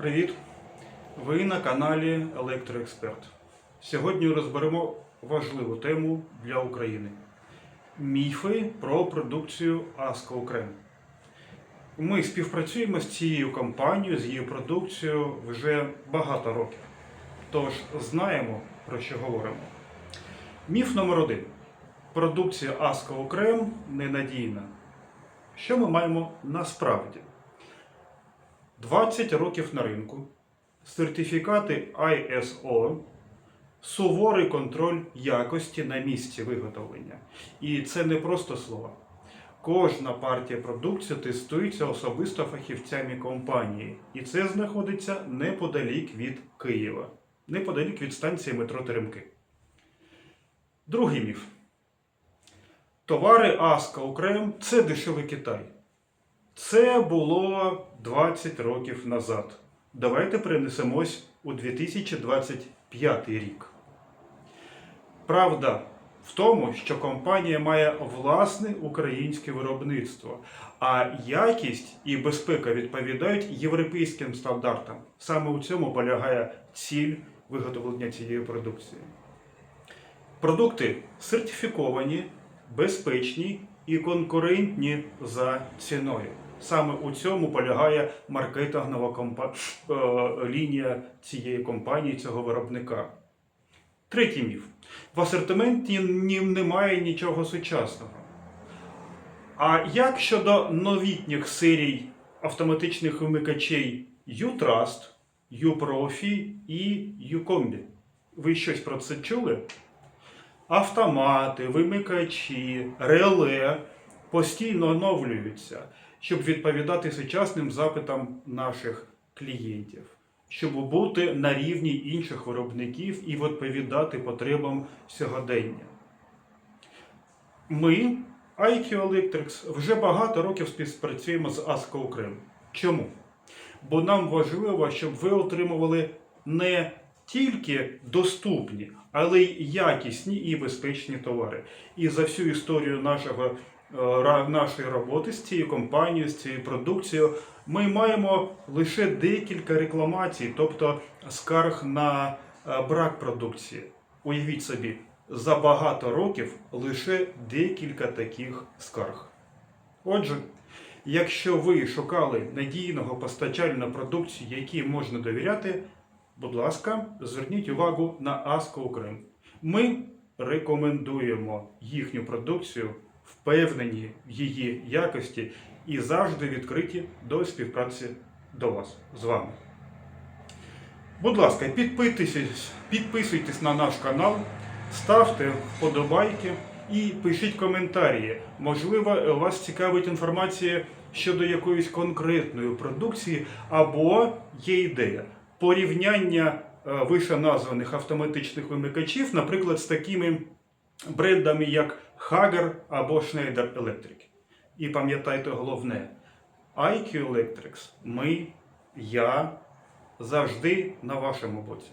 Привіт! Ви на каналі Електроексперт. Сьогодні розберемо важливу тему для України: міфи про продукцію Аска Укрем. Ми співпрацюємо з цією компанією, з її продукцією вже багато років. Тож знаємо, про що говоримо. Міф номер один. Продукція Аска Укрем ненадійна. Що ми маємо насправді? 20 років на ринку, сертифікати ISO, суворий контроль якості на місці виготовлення. І це не просто слова. Кожна партія продукції тестується особисто фахівцями компанії, і це знаходиться неподалік від Києва, неподалік від станції метро Теремки. Другий міф. Товари Аска Укрем це дешевий Китай. Це було 20 років назад. Давайте перенесемось у 2025 рік. Правда в тому, що компанія має власне українське виробництво, а якість і безпека відповідають європейським стандартам. Саме у цьому полягає ціль виготовлення цієї продукції. Продукти сертифіковані, безпечні і конкурентні за ціною. Саме у цьому полягає маркетингова компа- е, лінія цієї компанії, цього виробника. Третій міф. В асортименті немає нічого сучасного. А як щодо новітніх серій автоматичних вимикачей U-Trust, U-Profi і U-Combi? Ви щось про це чули? Автомати, вимикачі, реле постійно оновлюються, щоб відповідати сучасним запитам наших клієнтів, щоб бути на рівні інших виробників і відповідати потребам сьогодення. Ми, IQ Electrics, вже багато років співпрацюємо з ASCO Укрем. Чому? Бо нам важливо, щоб ви отримували не тільки доступні, але й якісні і безпечні товари. І за всю історію нашого, нашої роботи з цією компанією, з цією продукцією, ми маємо лише декілька рекламацій, тобто скарг на е, брак продукції. Уявіть собі, за багато років лише декілька таких скарг. Отже, якщо ви шукали надійного постачальна продукції, якій можна довіряти, будь ласка, зверніть увагу на Аско Укрем. Ми рекомендуємо їхню продукцію, впевнені в її якості і завжди відкриті до співпраці до вас з вами. Будь ласка, підписуйтесь, підписуйтесь на наш канал, ставте вподобайки і пишіть коментарі. Можливо, вас цікавить інформація щодо якоїсь конкретної продукції, або є ідея порівняння е, вище названих автоматичних вимикачів, наприклад, з такими брендами, як Hager або Schneider Electric. І пам'ятайте головне, IQ Electrics, ми, я завжди на вашому боці.